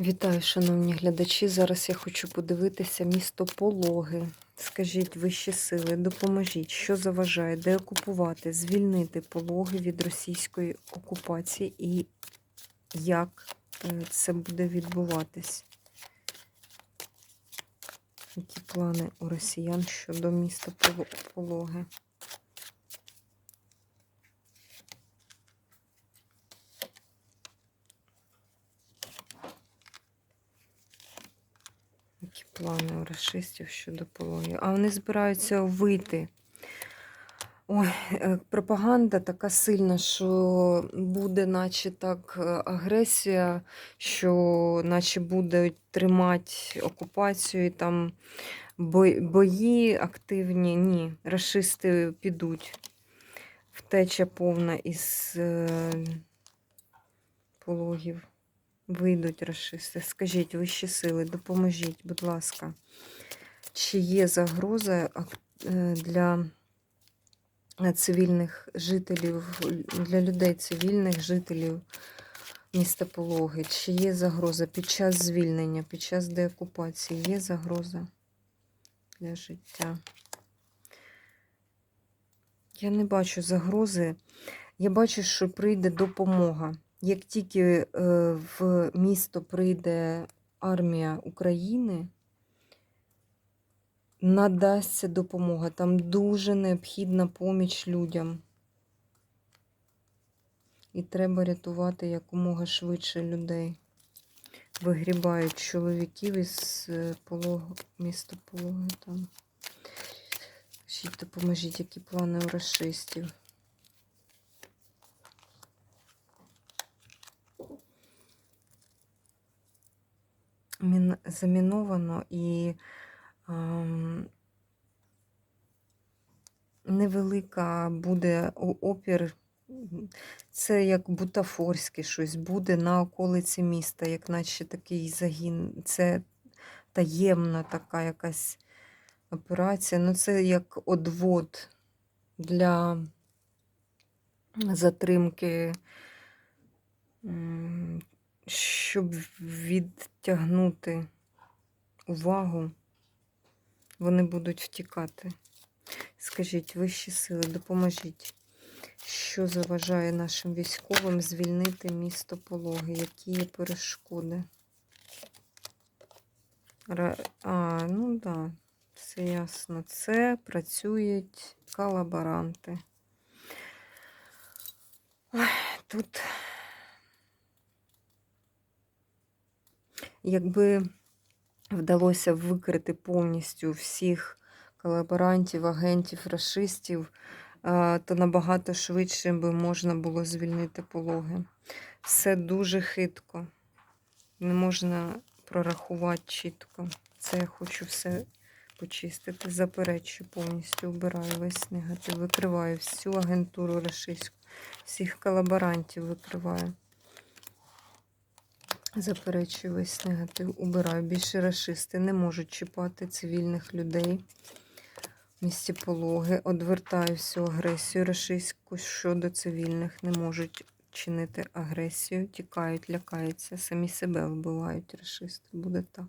Вітаю, шановні глядачі. Зараз я хочу подивитися місто Пологи. Скажіть, вищі сили, допоможіть, що заважає, де окупувати, звільнити пологи від російської окупації і як е, це буде відбуватись? Які плани у росіян щодо міста Пологи? Які плани у расистів щодо пологів? А вони збираються вийти. Ой, е, пропаганда така сильна, що буде, наче так, е, агресія, що наче будуть тримати окупацію, і там бої активні. Ні, расисти підуть. Втеча повна із е, пологів. Вийдуть расисти. Скажіть, вищі сили, допоможіть, будь ласка. Чи є загроза е, для е, цивільних жителів, для людей цивільних жителів міста Пологи? Чи є загроза під час звільнення, під час деокупації? Є загроза для життя? Я не бачу загрози. Я бачу, що прийде допомога. Як тільки е, в місто прийде армія України, надасться допомога. Там дуже необхідна поміч людям. І треба рятувати якомога швидше людей. Вигрібають чоловіків із е, полого, міста Пологи там. Допоможіть, які плани у расистів. Мін- заміновано і ем, невелика буде опір. Це як бутафорське щось буде на околиці міста, як наче такий загін. Це таємна така якась операція. Ну, це як одвод для затримки, щоб відтягнути увагу, вони будуть втікати. Скажіть, вищі сили, допоможіть, що заважає нашим військовим звільнити місто Пологи? Які є перешкоди? А, ну да, все ясно. Це працюють колаборанти. Ой, тут, якби вдалося викрити повністю всіх колаборантів, агентів, расистів, то набагато швидше би можна було звільнити пологи. Все дуже хитко. Не можна прорахувати чітко. Це я хочу все почистити. Заперечую повністю, вбираю весь негатив, викриваю всю агентуру рашистську, всіх колаборантів викриваю. Заперечую весь негатив, убираю. Більше расисти не можуть чіпати цивільних людей в місті пологи. Одвертаю всю агресію рашистську щодо цивільних. Не можуть чинити агресію, тікають, лякаються, самі себе вбивають расисти. Буде так.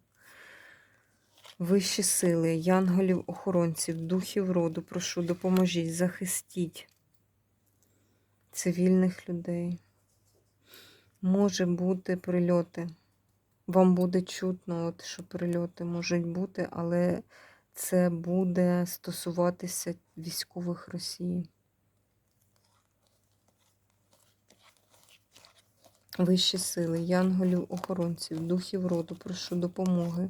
Вищі сили, янголів, охоронців, духів роду, прошу, допоможіть, захистіть цивільних людей. Може бути прильоти. Вам буде чутно, от, що прильоти можуть бути, але це буде стосуватися військових Росії. Вищі сили, янголів, охоронців, духів роду, прошу допомоги.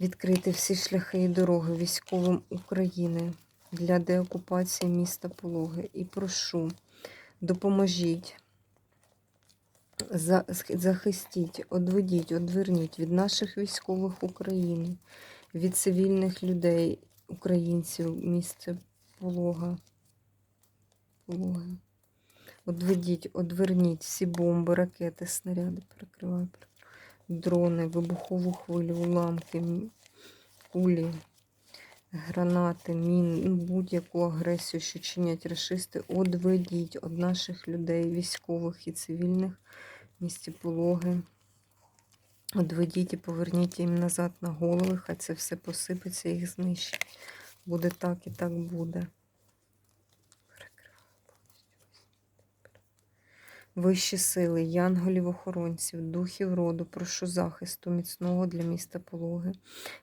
Відкрити всі шляхи і дороги військовим України для деокупації міста Пологи. І прошу, допоможіть, захистіть, одведіть, одверніть від наших військових України, від цивільних людей, українців, місце Полога. Пологи. Одведіть, одверніть всі бомби, ракети, снаряди, перекриваю. дрони, вибухову хвилю, уламки, кулі, гранати, мін, ну, будь-яку агресію, що чинять расисти, одведіть від наших людей, військових і цивільних місті Пологи. Одведіть і поверніть їм назад на голови, хай це все посипеться, їх знищить. Буде так і так буде. Вищі сили, янголів-охоронців, духів роду, прошу захисту міцного для міста Пологи.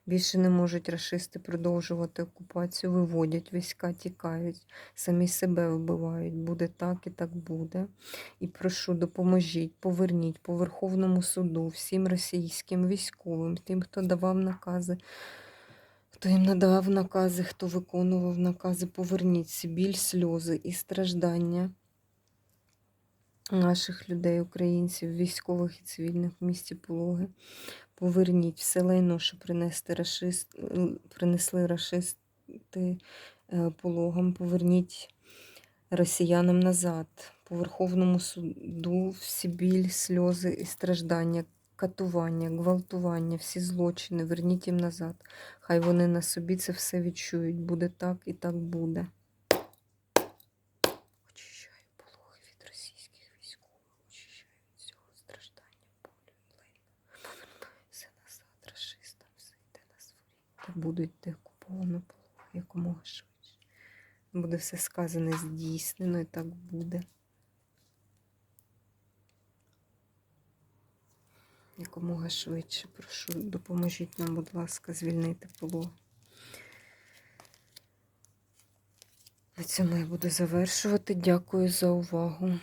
Більше не можуть рашисти продовжувати окупацію, виводять війська, тікають, самі себе вбивають. Буде так і так буде. І прошу, допоможіть, поверніть по Верховному суду всім російським військовим, тим, хто давав накази. Хто їм надавав накази, хто виконував накази, поверніть біль, сльози і страждання наших людей, українців, військових і цивільних в місті Пологи. Поверніть все лайно, що принести рашист, принесли рашисти е, пологам. Поверніть росіянам назад. По Верховному суду всі біль, сльози і страждання, катування, гвалтування, всі злочини. Верніть їм назад. Хай вони на собі це все відчують. Буде так і так буде. Очищаю пологи від російських військових, очищаю від цього страждання, болю, лайна. Повертаю все назад, рашистам, все йде на своє. Та будуть деокуповано пологи якомога швидше. Буде все сказане здійснено і так буде. Якомога швидше, прошу, допоможіть нам, будь ласка, звільнити пологи. На цьому я буду завершувати. Дякую за увагу.